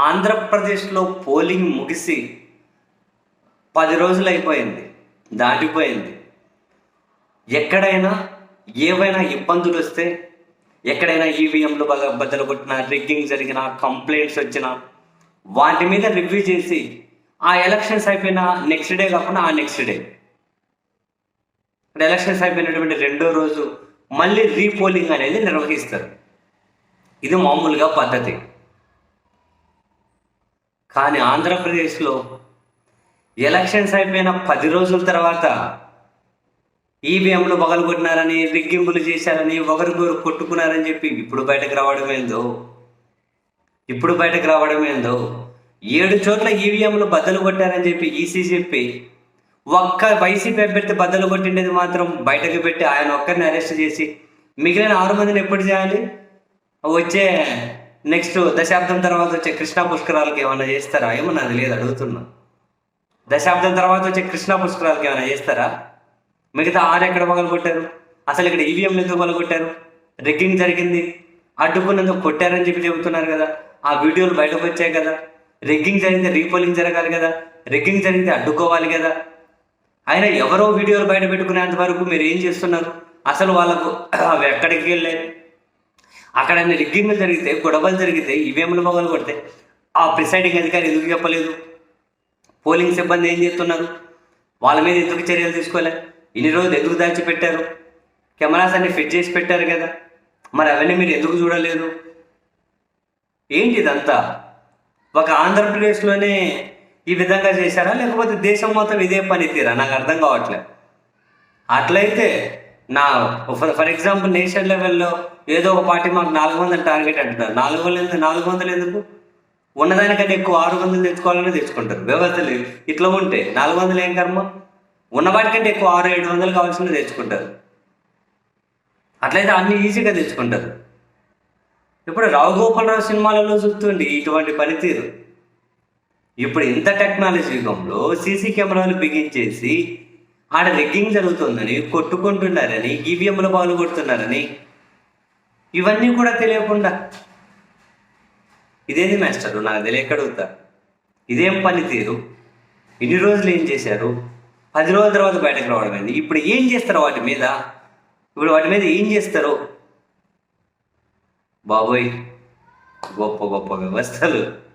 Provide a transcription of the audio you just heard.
ఆంధ్రప్రదేశ్లో పోలింగ్ ముగిసి పది రోజులు అయిపోయింది దాటిపోయింది. ఎక్కడైనా ఏవైనా ఇబ్బందులు వస్తే ఎక్కడైనా ఈవీఎంలు బాగా బద్దలు కొట్టినా రిగ్గింగ్ జరిగిన కంప్లైంట్స్ వచ్చిన వాటి మీద రివ్యూ చేసి ఆ ఎలక్షన్స్ అయిపోయిన నెక్స్ట్ డే కాకుండా ఆ నెక్స్ట్ డే. ఎలక్షన్స్ అయిపోయినటువంటి రెండో రోజు మళ్ళీ రీపోలింగ్ అనేది నిర్వహిస్తారు. ఇది మామూలుగా పద్ధతి. కానీ ఆంధ్రప్రదేశ్లో ఎలక్షన్స్ అయిపోయిన పది రోజుల తర్వాత ఈవీఎంలు పగలగొట్టినారని రిగ్గింపులు చేశారని ఒకరికొకరు కొట్టుకున్నారని చెప్పి ఇప్పుడు బయటకు రావడం ఏందో? ఇప్పుడు బయటకు రావడం ఏందో? ఏడు చోట్ల ఈవీఎంలు బద్దలు కొట్టారని చెప్పి ఈసీ చెప్పి ఒక్క వైసీపీ అభ్యర్థి బద్దలు కొట్టిండేది మాత్రం బయటకు పెట్టి ఆయన ఒక్కరిని అరెస్ట్ చేసి మిగిలిన ఆరు మందిని ఎప్పుడు చేయాలి? వచ్చే నెక్స్ట్ దశాబ్దం తర్వాత వచ్చే కృష్ణా పుష్కరాలకు ఏమైనా చేస్తారా? ఏమో నాకు లేదు అడుగుతున్నా. దశాబ్దం తర్వాత వచ్చే కృష్ణా పుష్కరాలకు ఏమైనా చేస్తారా? మిగతా ఆరు ఎక్కడ పగలగొట్టారు అసలు ఇక్కడ ఈవీఎంలు ఎందుకు పగలగొట్టారు రిగ్గింగ్ జరిగింది. అడ్డుకున్నందుకు కొట్టారని చెప్పి చెబుతున్నారు కదా. ఆ వీడియోలు బయటకు వచ్చాయి కదా. రిగ్గింగ్ జరిగితే రీపోలింగ్ జరగాలి కదా. రిగ్గింగ్ జరిగితే అడ్డుకోవాలి కదా. అయినా ఎవరో వీడియోలు బయట పెట్టుకునేంత వరకు మీరు ఏం చేస్తున్నారు? అసలు వాళ్ళకు అవి ఎక్కడికి వెళ్ళాయి? అక్కడ రిగ్గింగ్లు జరిగితే గొడవలు జరిగితే ఈవీఎంలు మొగలు కొడితే ఆ ప్రిసైడింగ్ అధికారి ఎందుకు చెప్పలేదు? పోలింగ్ సిబ్బంది ఏం చేస్తున్నారు? వాళ్ళ మీద ఎందుకు చర్యలు తీసుకోలే? ఇన్ని రోజులు ఎందుకు దాచిపెట్టారు? కెమెరాస్ అన్ని ఫిట్ చేసి పెట్టారు కదా. మరి అవన్నీ మీరు ఎందుకు చూడలేదు? ఏంటి ఇదంతా? ఒక ఆంధ్రప్రదేశ్లోనే ఈ విధంగా చేశారా? లేకపోతే దేశం మొత్తం ఇదే పనితీరా? నాకు అర్థం కావట్లేదు. అట్లయితే నా ఫర్ ఫర్ ఎగ్జాంపుల్ నేషనల్ లెవెల్లో ఏదో ఒక పార్టీ మాకు నాలుగు వందల టార్గెట్ అంటున్నారు. నాలుగు వందలు ఎందుకు? నాలుగు వందలు ఎందుకు? ఉన్నదానికంటే ఎక్కువ ఆరు వందలు తెచ్చుకోవాలని తెచ్చుకుంటారు. వ్యవస్థలు ఇట్లా ఉంటే నాలుగు వందలు ఏం కర్మ? ఉన్న వాటికంటే ఎక్కువ ఆరు ఏడు వందలు కావాల్సింది తెచ్చుకుంటారు. అట్లయితే అన్ని ఈజీగా తెచ్చుకుంటారు. ఇప్పుడు రావుగోపాలరావు సినిమాలలో చూస్తుంది ఇటువంటి పనితీరు. ఇప్పుడు ఇంత టెక్నాలజీ యుగంలో సీసీ కెమెరాలు బిగించేసి ఆడ రిగ్గింగ్ జరుగుతుందని కొట్టుకుంటున్నారని ఈవీఎంల పాలు కొడుతున్నారని ఇవన్నీ కూడా తెలియకుండా. ఇదేది మాస్టర్ నాకు తెలియక అడుగుతా. ఇదేం పనితీరు? ఇన్ని రోజులు ఏం చేశారు? పది రోజుల తర్వాత బయటకు రావడం ఇప్పుడు ఏం చేస్తారు వాటి మీద? ఇప్పుడు వాటి మీద ఏం చేస్తారు? బాబోయ్ గొప్ప గొప్ప వ్యవస్థలు.